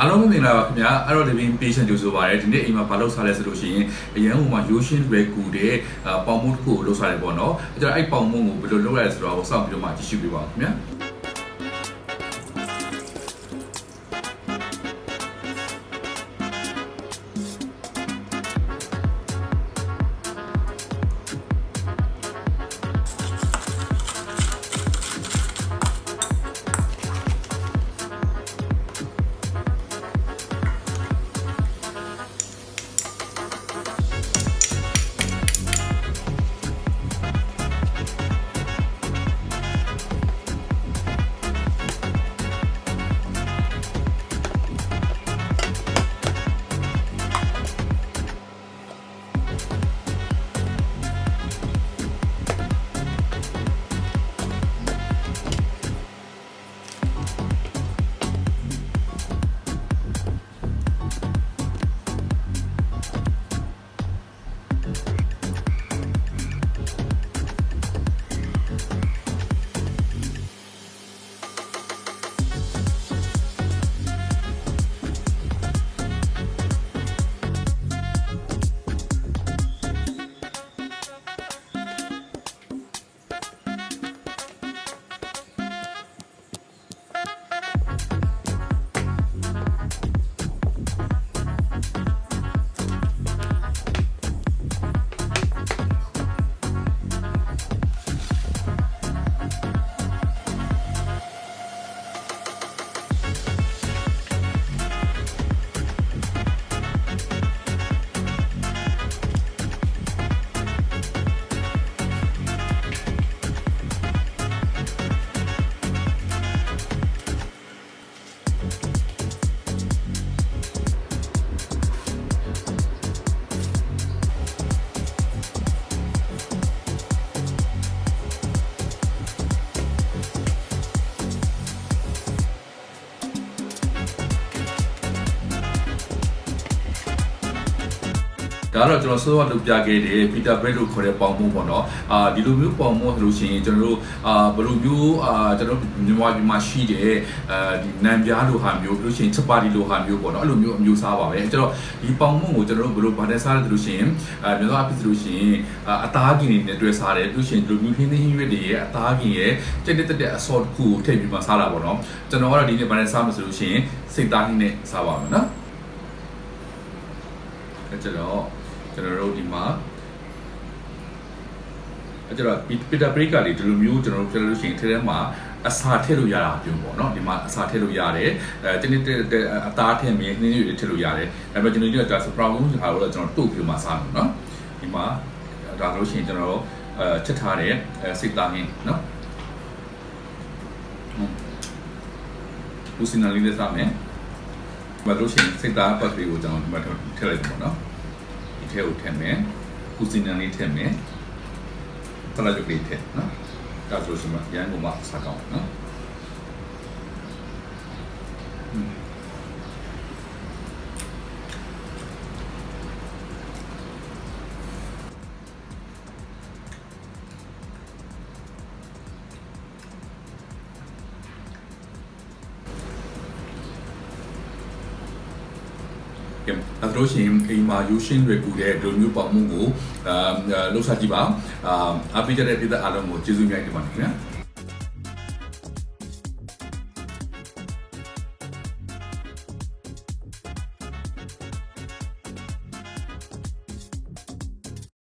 အားလုံးမင်္ဂလာပါခင်ဗျာအဲ့တော့ဒီပင် patient ကြိုဆိုပါရစေဒီနေ့အိမ်မှာဘာလုပ်စားလဲဆိုလို့ရှိရင်အရန်ဟိုမှာ Yoshin Reku တဲ့ပေါင်မုတ်တစ်ခုကိုလုပ်စားတယ်ပေါ့နော်အဲ့တော့အဲ့ပေါင်မုတ်ကိုဘယ်လိုလုပ်ရလဲဆိုတော့စောင့်ပြီးတော့မှကြည့်ရှုပေးပါဦးခင်ဗျာ ဒါကတော့ကျွန်တော်စောစောလုပ်ပြခဲ့တဲ့ Peter Bread လို့ခေါ်တဲ့ပေါင်မုံပေါ့နော်အာဒီလိုမျိုးပေါင်မုံဆိုလို့ရှိရင်ကျွန်တော်တို့အာဘယ်လိုမျိုးအာကျွန်တော်တို့မြန်မာပြည်မှာရှိတဲ့အာဒီနံပြားလိုဟာမျိုးပြီးလို့ရှိရင်ချက်ပါတီလိုဟာမျိုးပေါ့နော်အဲ့လိုမျိုးအမျိုးစားပါပဲကျွန်တော်ဒီပေါင်မုံကိုကျွန်တော်တို့ဘယ်လိုဗာနဲ့စားလဲဆိုလို့ရှိရင်အာမြန်မာပြည်ဆိုလို့ရှိရင်အာအသားကင်တွေနဲ့တွဲစားတယ်ပြီးလို့ရှိရင်ဒီလိုမျိုးဟင်းသင်းဟင်းရွက်တွေရဲ့အသားကင်ရဲ့ကြက်တက်တက်တဲ့အစော့တစ်ခုကိုထည့်ပြီးမှစားတာပေါ့နော်ကျွန်တော်ကတော့ဒီနေ့ဗာနဲ့စားမယ်ဆိုလို့ရှိရင်စိတ်သားဟင်းနဲ့စားပါမယ်နော်အဲ့ကျတော့ ကျွန်တော်တို့ဒီမှာအဲ့ကျတော့ပီတာပရိကလေးဒီလိုမျိုးကျွန်တော်တို့ပြောလို့ရှိရင်ထဲထဲမှာအစာထည့်လို့ရတာပြုံးပေါ့နော်ဒီမှာအစာထည့်လို့ရတယ်အဲတနေ့အသားထည့်မြင်းနှင်းတွေထည့်လို့ရတယ်ဒါပေမဲ့ကျွန်တော်တို့ကစပရောင်းလို့ဟာတော့ကျွန်တော်တို့့ပြီးမှစားမယ်နော်ဒီမှာဒါလို့ရှိရင်ကျွန်တော်တို့အဲချက်ထားတဲ့စိတ်သားဟင်းနော်ဦးစင်နာလေးနဲ့စားမယ်ဘာလို့ရှိရင်စိတ်သားပတ်လေးကိုကျွန်တော်ဒီမှာထည့်လိုက်ပါနော်ဒီ ထဲကိုထည့်မယ်ဦးစင်နာလေးထည့်မယ်ဆလာဂျုတ်လေးထည့်နော်ဒါဆိုရှင်မရန်ကုန်မှာစားကောင်းနော် ကဲအဲ့တော့ရှင်အိမ်မှာ Yoshin တွေကူတဲ့ဒိုမျိုးပေါမှုကိုအာလှုပ်ရှားကြည့်ပါအာအပိကြတဲ့ပြည်သက်အားလုံးကိုကျေးဇူးများတင်ပါတယ်ခင်ဗျာ